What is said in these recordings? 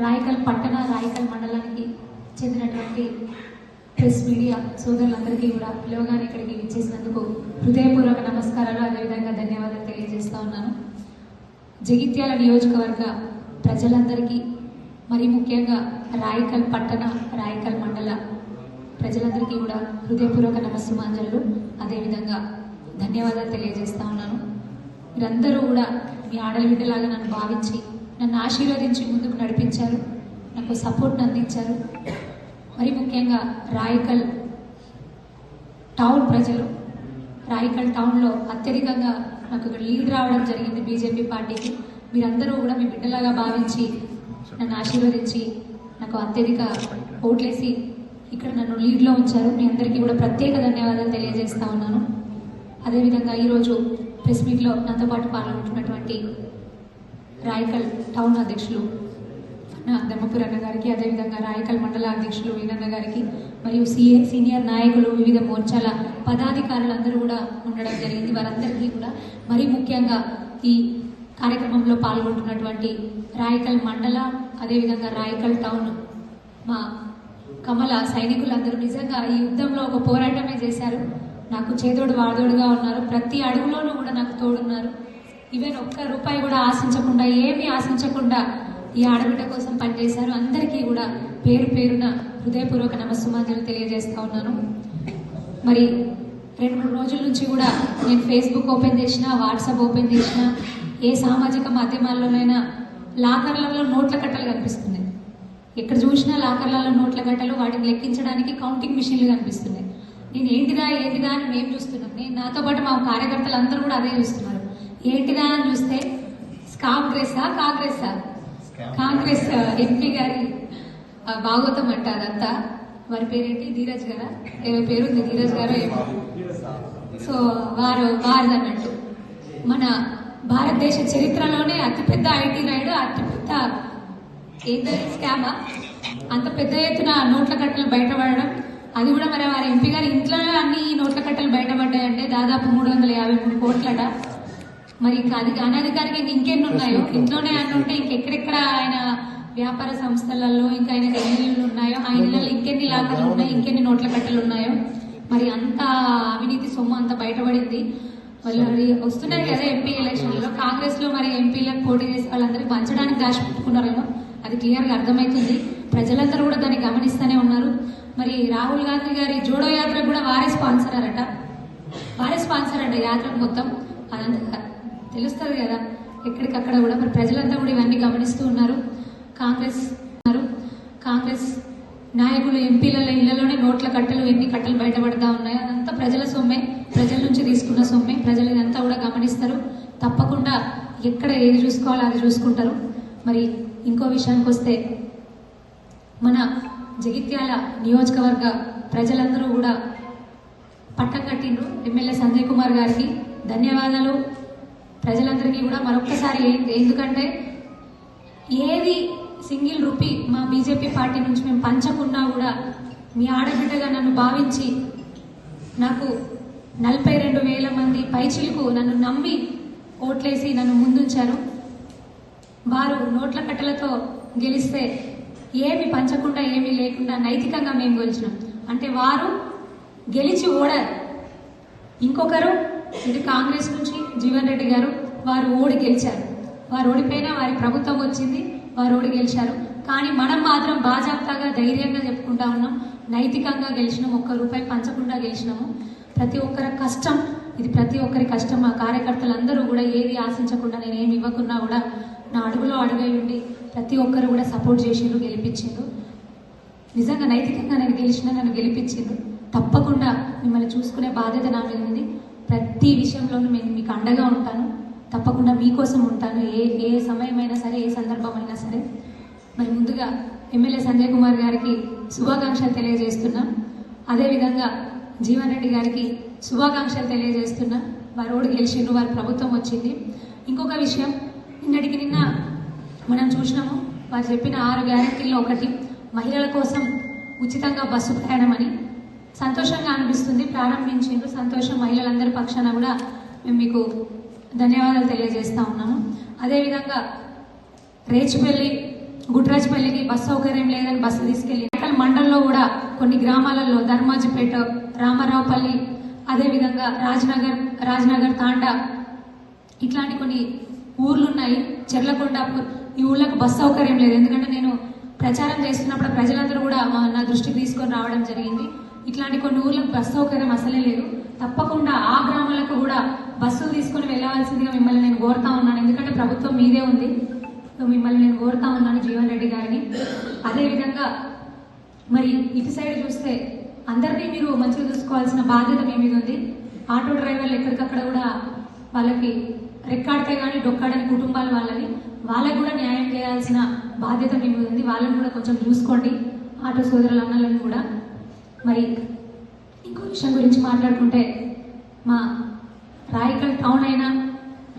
రాయకల్ పట్టణ రాయకల్ మండలానికి చెందినటువంటి ప్రెస్ మీడియా సోదరులందరికీ కూడా పిలవగానే ఇక్కడికి విచ్చేసినందుకు హృదయపూర్వక నమస్కారాలు. అదేవిధంగా ధన్యవాదాలు తెలియజేస్తా ఉన్నాను. జగిత్యాల నియోజకవర్గ ప్రజలందరికీ మరి ముఖ్యంగా రాయకల్ పట్టణ రాయకల్ మండల ప్రజలందరికీ కూడా హృదయపూర్వక నమస్సుమాంజలు. అదేవిధంగా ధన్యవాదాలు తెలియజేస్తా ఉన్నాను. మీరందరూ కూడా మీ ఆడల బిడ్డలాగా నన్ను భావించి నన్ను ఆశీర్వదించి ముందుకు నడిపించారు. నాకు సపోర్ట్ అందించారు. మరి ముఖ్యంగా రాయకల్ టౌన్ ప్రజలు. రాయకల్ టౌన్లో అత్యధికంగా నాకు ఇక్కడ లీడ్ రావడం జరిగింది బీజేపీ పార్టీకి. మీరందరూ కూడా మీ బిడ్డలాగా భావించి నన్ను ఆశీర్వదించి నాకు అత్యధిక ఓట్లేసి ఇక్కడ నన్ను లీడ్లో ఉంచారు. మీ అందరికీ కూడా ప్రత్యేక ధన్యవాదాలు తెలియజేస్తా ఉన్నాను. అదేవిధంగా ఈరోజు ప్రెస్ మీట్లో నాతో పాటు పాల్గొంటున్నటువంటి రాయకల్ టౌన్ అధ్యక్షులు నా ధర్మపురి అన్న గారికి అదేవిధంగా రాయకల్ మండల అధ్యక్షులు వీరన్న గారికి మరియు సీఏ సీనియర్ నాయకులు వివిధ మోర్చాల పదాధికారులందరూ కూడా ఉండడం జరిగింది. వారందరికీ కూడా మరీ ముఖ్యంగా ఈ కార్యక్రమంలో పాల్గొంటున్నటువంటి రాయకల్ మండల అదేవిధంగా రాయకల్ టౌన్ మా కమల సైనికులందరూ నిజంగా ఈ యుద్ధంలో ఒక పోరాటమే చేశారు. నాకు చేదోడు వాదోడుగా ఉన్నారు. ప్రతి అడుగులోనూ కూడా నాకు తోడున్నారు. ఈవెన్ ఒక్క రూపాయి కూడా ఆశించకుండా ఏమీ ఆశించకుండా ఈ ఆడబిడ్డ కోసం పనిచేశారు. అందరికీ కూడా పేరు పేరున హృదయపూర్వక నమస్సుమాంజలు తెలియజేస్తా ఉన్నాను. మరి రెండు మూడు రోజుల నుంచి కూడా నేను ఫేస్బుక్ ఓపెన్ చేసిన వాట్సాప్ ఓపెన్ చేసిన ఏ సామాజిక మాధ్యమాల్లోనైనా లాకర్లలో నోట్ల కట్టలు కనిపిస్తున్నాయి. ఎక్కడ చూసినా లాకర్లలో నోట్ల కట్టలు వాటిని లెక్కించడానికి కౌంటింగ్ మిషన్లు కనిపిస్తున్నాయి. నేను ఏంటిదా ఏంటిదా అని మేము చూస్తున్నాం. నేను నాతో పాటు మా కార్యకర్తలు అందరూ కూడా అదే చూస్తున్నారు. ఏంటిదా అని చూస్తే కాంగ్రెసా కాంగ్రెసా కాంగ్రెస్ ఎంపీ గారి భాగవతం అంట అదంతా వారి పేరేంటి? ధీరజ్ గారా? ఏమో పేరుంది ధీరజ్ గారు ఏమో. సో వారు వారిది అన్నట్టు మన భారతదేశ చరిత్రలోనే అతిపెద్ద ఐటీ రైడ్ అతిపెద్ద ఏంటది స్కామా? అంత పెద్ద ఎత్తున నోట్ల కట్టలు బయటపడడం. అది కూడా మరి వారి ఎంపీ గారి ఇంట్లోనే అన్ని నోట్ల కట్టలు బయటపడ్డాయంటే దాదాపు మూడు వందల యాభై మూడు కోట్లట. మరి ఇంకా అది అనధికారిక ఇంక ఇంకెన్ని ఉన్నాయో? ఇంట్లోనే అన్ని ఉంటే ఇంకెక్కడెక్కడ ఆయన వ్యాపార సంస్థలలో ఇంకా ఆయన ఎన్ని ఇళ్ళు ఉన్నాయో? ఆ ఇళ్ళలో ఇంకెన్ని లాకర్లు ఉన్నాయో ఇంకెన్ని నోట్ల కట్టలు ఉన్నాయో? మరి అంత అవినీతి సొమ్ము అంత బయటపడింది. వాళ్ళు మరి వస్తున్నాయి కదా ఎంపీ ఎలక్షన్లలో కాంగ్రెస్లో మరి ఎంపీలకు పోటీ చేసే వాళ్ళందరికీ పంచడానికి దాచిపెట్టుకున్నారేమో అది క్లియర్గా అర్థమవుతుంది. ప్రజలందరూ కూడా దాన్ని గమనిస్తూనే ఉన్నారు. మరి రాహుల్ గాంధీ గారి జోడో యాత్ర కూడా వారే స్పాన్సర్ అరట. వారే స్పాన్సర్ అంట యాత్ర మొత్తం. అదంతా తెలుస్తుంది కదా? ఎక్కడికక్కడ కూడా మరి ప్రజలంతా కూడా ఇవన్నీ గమనిస్తూ ఉన్నారు. కాంగ్రెస్ కాంగ్రెస్ నాయకులు ఎంపీల ఇళ్ళలోనే నోట్ల కట్టలు ఎన్ని కట్టలు బయటపడతా ఉన్నాయి? అదంతా ప్రజల సొమ్మే ప్రజల నుంచి తీసుకున్న సొమ్మే. ప్రజలు ఇదంతా కూడా గమనిస్తారు. తప్పకుండా ఎక్కడ ఏది చూసుకోవాలో అది చూసుకుంటారు. మరి ఇంకో విషయానికి వస్తే మన జగిత్యాల నియోజకవర్గ ప్రజలందరూ కూడా పట్టం కట్టిండ్రు. ఎమ్మెల్యే సంజయ్ కుమార్ గారికి ధన్యవాదాలు. ప్రజలందరికీ కూడా మరొక్కసారి ఎందుకంటే ఏది సింగిల్ రూపీ మా బీజేపీ పార్టీ నుంచి మేము పంచకున్నా కూడా మీ ఆడబిడ్డగా నన్ను భావించి నాకు నలభై రెండు వేల మంది పైచిలకు నన్ను నమ్మి ఓట్లేసి నన్ను ముందుంచారు. వారు నోట్ల కట్టలతో గెలిస్తే ఏమి పంచకుండా ఏమీ లేకుండా నైతికంగా మేము గెలిచినాం. అంటే వారు గెలిచి ఓడారు. ఇంకొకరు ఇది కాంగ్రెస్ నుంచి జీవన్ రెడ్డి గారు వారు ఓడి గెలిచారు. వారు ఓడిపోయినా వారి ప్రభుత్వం వచ్చింది వారు ఓడి గెలిచారు. కానీ మనం మాత్రం బాజాప్తాగా ధైర్యంగా చెప్పుకుంటా ఉన్నాం. నైతికంగా గెలిచినాం ఒక్క రూపాయి పంచకుండా గెలిచినాము. ప్రతి ఒక్కరి కష్టం ఇది ప్రతి ఒక్కరి కష్టం. మా కార్యకర్తలందరూ కూడా ఏది ఆశించకుండా నేను ఏమి ఇవ్వకున్నా కూడా నా అడుగులో అడుగై ఉండి ప్రతి ఒక్కరు కూడా సపోర్ట్ చేసిండ్రు గెలిపించిండ్రు. నిజంగా నైతికంగా నేను గెలిచిన నన్ను గెలిపించింది తప్పకుండా మిమ్మల్ని చూసుకునే బాధ్యత నా మీద ఉంది. ప్రతి విషయంలోనూ నేను మీకు అండగా ఉంటాను. తప్పకుండా మీకోసం ఉంటాను. ఏ ఏ సమయమైనా సరే ఏ సందర్భమైనా సరే. మరి ముందుగా ఎమ్మెల్యే సంజయ్ కుమార్ గారికి శుభాకాంక్షలు తెలియజేస్తున్నా. అదేవిధంగా జీవన్ రెడ్డి గారికి శుభాకాంక్షలు తెలియజేస్తున్నా. వారు ఓడి గెలిచిండ్రు వారి ప్రభుత్వం వచ్చింది. ఇంకొక విషయం నిన్నటికి నిన్న మనం చూసినాము వారు చెప్పిన ఆరు గ్యారెంటీల్లో ఒకటి మహిళల కోసం ఉచితంగా బస్సు ప్రయాణం అని. సంతోషంగా అనిపిస్తుంది. ప్రారంభించిండ్రు సంతోషం మహిళలందరి పక్షాన కూడా మేము మీకు ధన్యవాదాలు తెలియజేస్తా ఉన్నాము అదేవిధంగా రేచిపల్లి గుట్రాజ్పల్లికి బస్ సౌకర్యం లేదని బస్సు తీసుకెళ్ళి అటల్ మండలంలో కూడా కొన్ని గ్రామాలలో ధర్మాజిపేట రామారావుపల్లి అదేవిధంగా రాజ్నగర్ రాజ్నగర్ తాండా ఇట్లాంటి కొన్ని ఊర్లు ఉన్నాయి చెర్లకొండాపూర్ ఈ ఊళ్ళకు బస్సు సౌకర్యం లేదు. ఎందుకంటే నేను ప్రచారం చేస్తున్నప్పుడు ప్రజలందరూ కూడా నా దృష్టికి తీసుకొని రావడం జరిగింది. ఇట్లాంటి కొన్ని ఊర్లకు బస్ సౌకర్యం అసలే లేదు. తప్పకుండా ఆ గ్రామాలకు కూడా బస్సులు తీసుకొని వెళ్ళవలసిందిగా మిమ్మల్ని నేను కోరుతా ఉన్నాను. ఎందుకంటే ప్రభుత్వం మీదే ఉంది. సో మిమ్మల్ని నేను కోరుతా ఉన్నాను జీవన్ రెడ్డి గారిని. అదేవిధంగా మరి ఇటు సైడ్ చూస్తే అందరినీ మీరు మంచిగా చూసుకోవాల్సిన బాధ్యత మీ మీద ఉంది. ఆటో డ్రైవర్లు ఎక్కడికక్కడ కూడా వాళ్ళకి రెక్కాడితే కానీ డొక్కాడని కుటుంబాలు వాళ్ళని వాళ్ళకు కూడా న్యాయం చేయాల్సిన బాధ్యత మీ మీద ఉంది. వాళ్ళని కూడా కొంచెం చూసుకోండి. ఆటో సోదరుల అన్నలను కూడా. మరి ఇంకో విషయం గురించి మాట్లాడుకుంటే మా రాయకల్ టౌన్ అయినా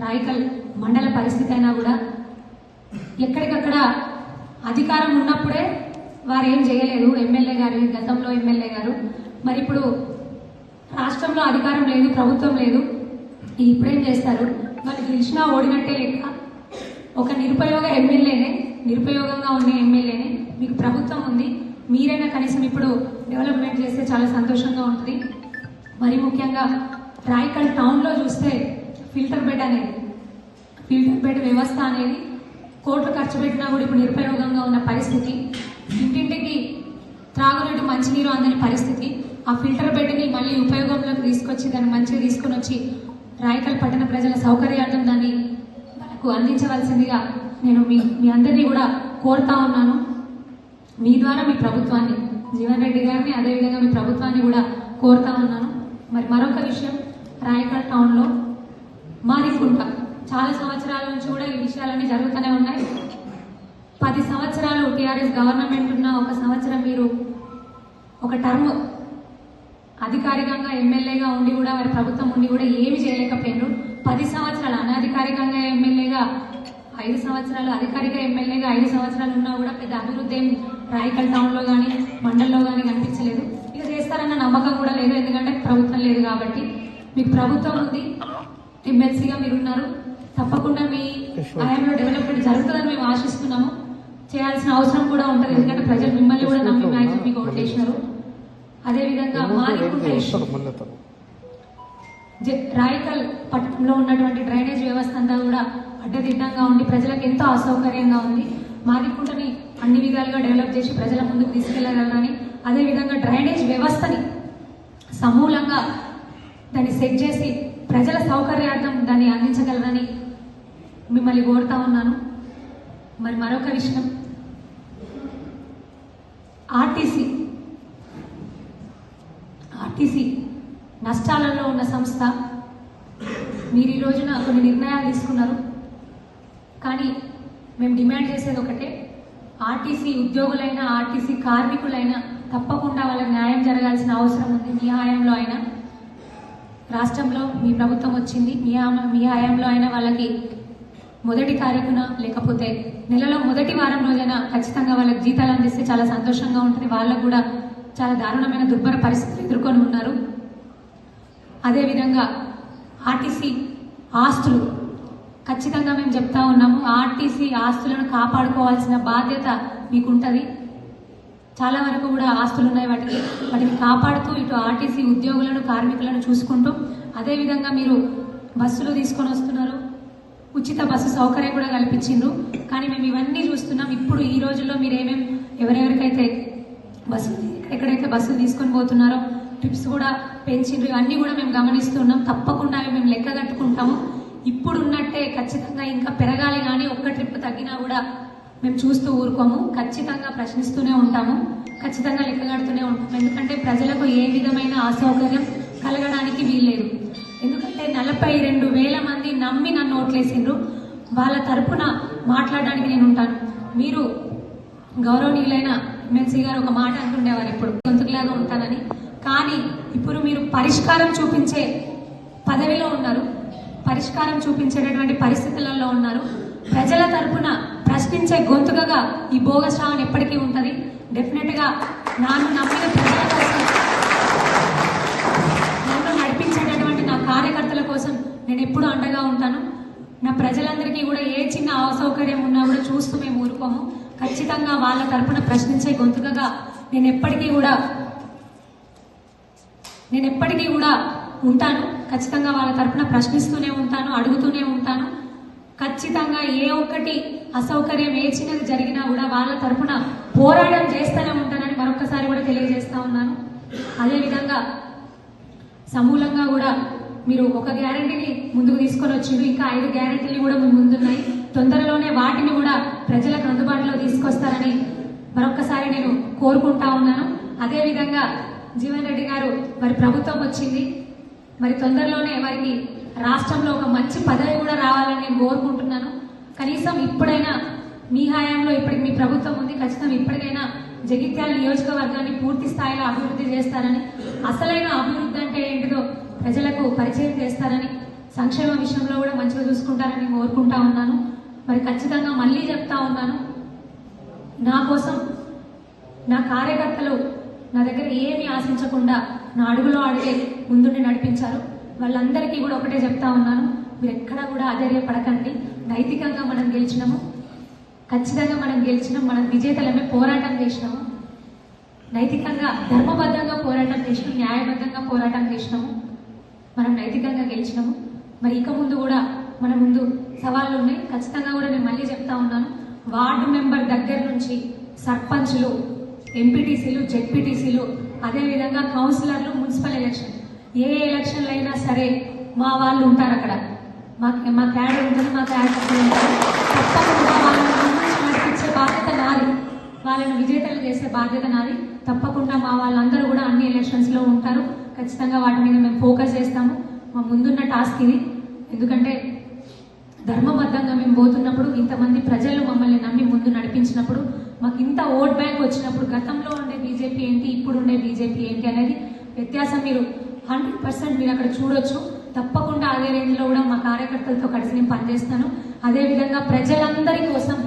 రాయకల్ మండల పరిస్థితి అయినా కూడా ఎక్కడికక్కడ అధికారం ఉన్నప్పుడే వారు ఏం చేయలేదు. ఎమ్మెల్యే గారు గతంలో ఎమ్మెల్యే గారు. మరి ఇప్పుడు రాష్ట్రంలో అధికారం లేదు ప్రభుత్వం లేదు. ఇప్పుడేం చేస్తారు? వాళ్ళు గెలిచినా ఓడినట్టే లెక్క. ఒక నిరుపయోగ ఎమ్మెల్యేనే నిరుపయోగంగా ఉండే ఎమ్మెల్యేనే మీకు ప్రభుత్వం ఉంది. మీరైనా కనీసం ఇప్పుడు డెవలప్మెంట్ చేస్తే చాలా సంతోషంగా ఉంటుంది. మరి ముఖ్యంగా రాయకల్ టౌన్లో చూస్తే ఫిల్టర్ బెడ్ అనేది ఫిల్టర్ బెడ్ వ్యవస్థ అనేది కోట్లు ఖర్చు పెట్టినా కూడా ఇప్పుడు నిరుపయోగంగా ఉన్న పరిస్థితి. ఇంటింటికి త్రాగునీటి మంచినీరు అందని పరిస్థితి. ఆ ఫిల్టర్ బెడ్ని మళ్ళీ ఉపయోగంలోకి తీసుకొచ్చి దాన్ని మంచిగా తీసుకొని వచ్చి రాయకల్ పట్టణ ప్రజల సౌకర్యార్థం దాన్ని మనకు అందించవలసిందిగా నేను మీ మీ అందరినీ కూడా కోరుతా ఉన్నాను. మీ ద్వారా మీ ప్రభుత్వాన్ని జీవన్ రెడ్డి గారిని అదేవిధంగా మీ ప్రభుత్వాన్ని కూడా కోరుతా ఉన్నాను. మరి మరొక విషయం రాయకల్ టౌన్లో మాదికుంట చాలా సంవత్సరాల నుంచి కూడా ఈ విషయాలన్నీ జరుగుతూనే ఉన్నాయి. పది సంవత్సరాలు టీఆర్ఎస్ గవర్నమెంట్ ఉన్న ఒక సంవత్సరం మీరు ఒక టర్మ్ అధికారికంగా ఎమ్మెల్యేగా ఉండి కూడా వారి ప్రభుత్వం ఉండి కూడా ఏమి చేయలేకపోయినారు. పది సంవత్సరాలు అనధికారికంగా ఎమ్మెల్యేగా ఐదు సంవత్సరాలు అధికారిక ఎమ్మెల్యేగా ఐదు సంవత్సరాలు ఉన్నా కూడా పెద్ద అభివృద్ధి ఏం రాయకల్ టౌన్లో కానీ మండల్లో కానీ కనిపించలేదు. ఇక చేస్తారన్న నమ్మకం కూడా లేదు ఎందుకంటే ప్రభుత్వం లేదు కాబట్టి. మీకు ప్రభుత్వం ఉంది. ఎమ్మెల్సీగా మీరు ఉన్నారు తప్పకుండా మీ హయాంలో డెవలప్మెంట్ జరుగుతుందని మేము ఆశిస్తున్నాము. చేయాల్సిన అవసరం కూడా ఉంటుంది ఎందుకంటే ప్రజలు మిమ్మల్ని కూడా నమ్మి మ్యాక్సిమం మీకు ఓటేసినారు అదేవిధంగా జ- రాయకల్ పట్టణంలో ఉన్నటువంటి డ్రైనేజ్ వ్యవస్థ అంతా కూడా అడ్డదిడ్డంగా ఉండి ప్రజలకు ఎంతో అసౌకర్యంగా ఉంది. మాదికుంటని అన్ని విధాలుగా డెవలప్ చేసి ప్రజల ముందుకు తీసుకెళ్ళగలరని అదేవిధంగా డ్రైనేజ్ వ్యవస్థని సమూలంగా దాన్ని సెట్ చేసి ప్రజల సౌకర్యార్థం దాన్ని అందించగలరని మిమ్మల్ని కోరుతా ఉన్నాను. మరి మరొక విషయం. ఆర్టీసీ ఆర్టీసీ నష్టాలలో ఉన్న సంస్థ మీరు ఈ రోజున కొన్ని నిర్ణయాలు తీసుకున్నారు. కానీ మేము డిమాండ్ చేసేది ఒకటే ఆర్టీసీ ఉద్యోగులైనా ఆర్టీసీ కార్మికులైనా తప్పకుండా వాళ్ళకి న్యాయం జరగాల్సిన అవసరం ఉంది. మీ హయాంలో అయినా రాష్ట్రంలో మీ ప్రభుత్వం వచ్చింది మీ మీ హయాంలో అయినా వాళ్ళకి మొదటి తారీఖున లేకపోతే నెలలో మొదటి వారం రోజైనా ఖచ్చితంగా వాళ్ళకి జీతాలు అందిస్తే చాలా సంతోషంగా ఉంటుంది. వాళ్ళకు కూడా చాలా దారుణమైన దుర్భర పరిస్థితులు ఎదుర్కొని ఉన్నారు. అదేవిధంగా ఆర్టీసీ ఆస్తులు ఖచ్చితంగా మేము చెప్తా ఉన్నాము ఆర్టీసీ ఆస్తులను కాపాడుకోవాల్సిన బాధ్యత మీకుంటుంది. చాలా వరకు కూడా ఆస్తులు ఉన్నాయి వాటికి. వాటిని కాపాడుతూ ఇటు ఆర్టీసీ ఉద్యోగులను కార్మికులను చూసుకుంటూ అదేవిధంగా మీరు బస్సులు తీసుకొని వస్తున్నారు. ఉచిత బస్సు సౌకర్యం కూడా కల్పించిండ్రు. కానీ మేము ఇవన్నీ చూస్తున్నాం. ఇప్పుడు ఈ రోజుల్లో మీరు ఏమేం ఎవరెవరికైతే బస్సు ఎక్కడైతే బస్సులు తీసుకొని పోతున్నారో ట్రిప్స్ కూడా పెంచిండ్రు. ఇవన్నీ కూడా మేము గమనిస్తున్నాం తప్పకుండా అవి మేము లెక్క కట్టుకుంటాము. ఇప్పుడు ఉన్నట్టే ఖచ్చితంగా ఇంకా పెరగాలి కానీ ఒక్క ట్రిప్ తగ్గినా కూడా మేము చూస్తూ ఊరుకోము. ఖచ్చితంగా ప్రశ్నిస్తూనే ఉంటాము. ఖచ్చితంగా లెక్కగడుతూనే ఉంటాము. ఎందుకంటే ప్రజలకు ఏ విధమైన అసౌకర్యం కలగడానికి వీల్లేదు. ఎందుకంటే నలభై రెండు వేల మంది నమ్మి నన్ను ఓట్లేసిండ్రు. వాళ్ళ తరపున మాట్లాడడానికి నేను ఉంటాను. మీరు గౌరవనీయులైన ఎమ్మెల్సీ గారు ఒక మాట అంటుండేవారు ఇప్పుడు గొంతుకులాగా ఉంటానని. కానీ ఇప్పుడు మీరు పరిష్కారం చూపించే పదవిలో ఉన్నారు. పరిష్కారం చూపించేటటువంటి పరిస్థితులలో ఉన్నారు. ప్రజల తరపున ప్రశ్నించే గొంతుకగా ఈ భోగశ్రావణ్ ఎప్పటికీ ఉంటుంది. డెఫినెట్గా నాన్ను నమ్మిన ప్రజల కోసం నన్ను నడిపించేటటువంటి నా కార్యకర్తల కోసం నేను ఎప్పుడూ అండగా ఉంటాను. నా ప్రజలందరికీ కూడా ఏ చిన్న అసౌకర్యం ఉన్నా కూడా చూస్తూ మేము ఊరుకోము. ఖచ్చితంగా వాళ్ళ తరపున ప్రశ్నించే గొంతుకగా నేను ఎప్పటికీ కూడా నేను ఎప్పటికీ కూడా ఉంటాను. ఖచ్చితంగా వాళ్ళ తరపున ప్రశ్నిస్తూనే ఉంటాను అడుగుతూనే ఉంటాను. ఖచ్చితంగా ఏ ఒక్కటి అసౌకర్యం ఏ చిన్నది జరిగినా కూడా వాళ్ళ తరపున పోరాటం చేస్తూనే ఉంటానని మరొకసారి కూడా తెలియజేస్తా ఉన్నాను. అదేవిధంగా సమూలంగా కూడా మీరు ఒక గ్యారంటీని ముందుకు తీసుకొని వచ్చిండ్రు. ఇంకా ఐదు గ్యారంటీలు కూడా ముందున్నాయి. తొందరలోనే వాటిని కూడా ప్రజలకు అందుబాటులో తీసుకొస్తారని మరొకసారి నేను కోరుకుంటా ఉన్నాను. అదేవిధంగా జీవన్ రెడ్డి గారు మరి ప్రభుత్వం వచ్చింది. మరి తొందరలోనే వారికి రాష్ట్రంలో ఒక మంచి పదవి కూడా రావాలని నేను కోరుకుంటున్నాను. కనీసం ఇప్పుడైనా మీ హయాంలో ఇప్పటికి మీ ప్రభుత్వం ఉంది ఖచ్చితంగా ఇప్పటికైనా జగిత్యాల నియోజకవర్గాన్ని పూర్తి స్థాయిలో అభివృద్ధి చేస్తారని అసలైన అభివృద్ధి అంటే ఏంటిదో ప్రజలకు పరిచయం చేస్తారని సంక్షేమ విషయంలో కూడా మంచిగా చూసుకుంటారని కోరుకుంటా ఉన్నాను. మరి ఖచ్చితంగా మళ్ళీ చెప్తా ఉన్నాను. నా కోసం నా కార్యకర్తలు నా దగ్గర ఏమీ ఆశించకుండా నా అడుగులో అడిగే ముందుండి నడిపించారు. వాళ్ళందరికీ కూడా ఒకటే చెప్తా ఉన్నాను. మీరు ఎక్కడా కూడా అధైర్యపడకండి నైతికంగా మనం గెలిచినాము. ఖచ్చితంగా మనం గెలిచినాం మనం విజేతలమే పోరాటం చేసినాము. నైతికంగా ధర్మబద్ధంగా పోరాటం చేసినాం న్యాయబద్ధంగా పోరాటం చేసినాము. మనం నైతికంగా గెలిచినాము. మరి ఇక ముందు కూడా మన ముందు సవాళ్ళు ఉన్నాయి. ఖచ్చితంగా కూడా నేను మళ్ళీ చెప్తా ఉన్నాను. వార్డు మెంబర్ దగ్గర నుంచి సర్పంచ్లు ఎంపీటీసీలు జెడ్పీటీసీలు అదేవిధంగా కౌన్సిలర్లు మున్సిపల్ ఎలక్షన్. ఏ ఎలక్షన్లు అయినా సరే మా వాళ్ళు ఉంటారు అక్కడ. మా మా క్యాడర్ ఉంటుంది మా కార్యకర్తలు తప్పకుండా వాళ్ళని నడిపించే బాధ్యత నాది. వాళ్ళని విజేతలు చేసే బాధ్యత నాది. తప్పకుండా మా వాళ్ళందరూ కూడా అన్ని ఎలక్షన్స్లో ఉంటారు. ఖచ్చితంగా వాటి మీద మేము ఫోకస్ చేస్తాము. మా ముందున్న టాస్క్ ఇది. ఎందుకంటే ధర్మబద్ధంగా మేము పోతున్నప్పుడు ఇంతమంది ప్రజలు మమ్మల్ని నమ్మి ముందు నడిపించినప్పుడు మాకు ఇంత ఓట్ బ్యాంక్ వచ్చినప్పుడు గతంలో ఉండే బీజేపీ ఏంటి ఇప్పుడు ఉండే బీజేపీ ఏంటి అనేది వ్యత్యాసం మీరు హండ్రెడ్ పర్సెంట్ మీరు అక్కడ చూడొచ్చు. తప్పకుండా అదే రేంజ్లో కూడా మా కార్యకర్తలతో కలిసి నేను పనిచేస్తాను. అదేవిధంగా ప్రజలందరి కోసం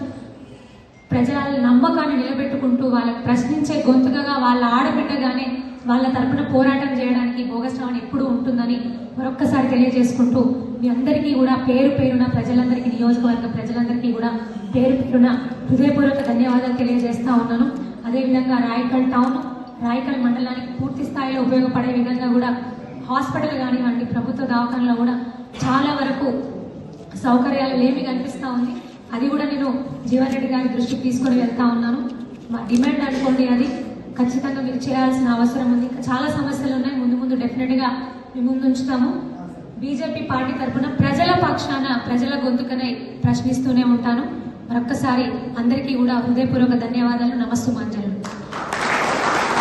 ప్రజల నమ్మకాన్ని నిలబెట్టుకుంటూ వాళ్ళకి ప్రశ్నించే గొంతుకగా వాళ్ళ ఆడబిడ్డగానే వాళ్ళ తరపున పోరాటం చేయడానికి భోగశ్రవణ ఎప్పుడూ ఉంటుందని మరొక్కసారి తెలియజేసుకుంటూ మీ అందరికీ కూడా పేరు పేరున ప్రజలందరికీ నియోజకవర్గ ప్రజలందరికీ కూడా పేరు పేరున హృదయపూర్వక ధన్యవాదాలు తెలియజేస్తా ఉన్నాను. అదేవిధంగా రాయకల్ టౌన్ రాయకల్ మండలానికి పూర్తి స్థాయిలో ఉపయోగపడే విధంగా కూడా హాస్పిటల్ కానివ్వండి ప్రభుత్వ దవాఖానలో కూడా చాలా వరకు సౌకర్యాలు లేమి కనిపిస్తూ ఉంది. అది కూడా నేను జీవన్ రెడ్డి గారి దృష్టికి తీసుకొని వెళ్తా ఉన్నాను. మా డిమాండ్ అనుకోండి అది. ఖచ్చితంగా మీరు చేయాల్సిన అవసరం ఉంది. చాలా సమస్యలు ఉన్నాయి. ముందు ముందు డెఫినెట్గా మేము ముందు ఉంచుతాము. బీజేపీ పార్టీ తరఫున ప్రజల పక్షాన ప్రజల గొంతుకనే ప్రశ్నిస్తూనే ఉంటాను. మరొక్కసారి అందరికీ కూడా హృదయపూర్వక ధన్యవాదాలు. నమస్సుమాన్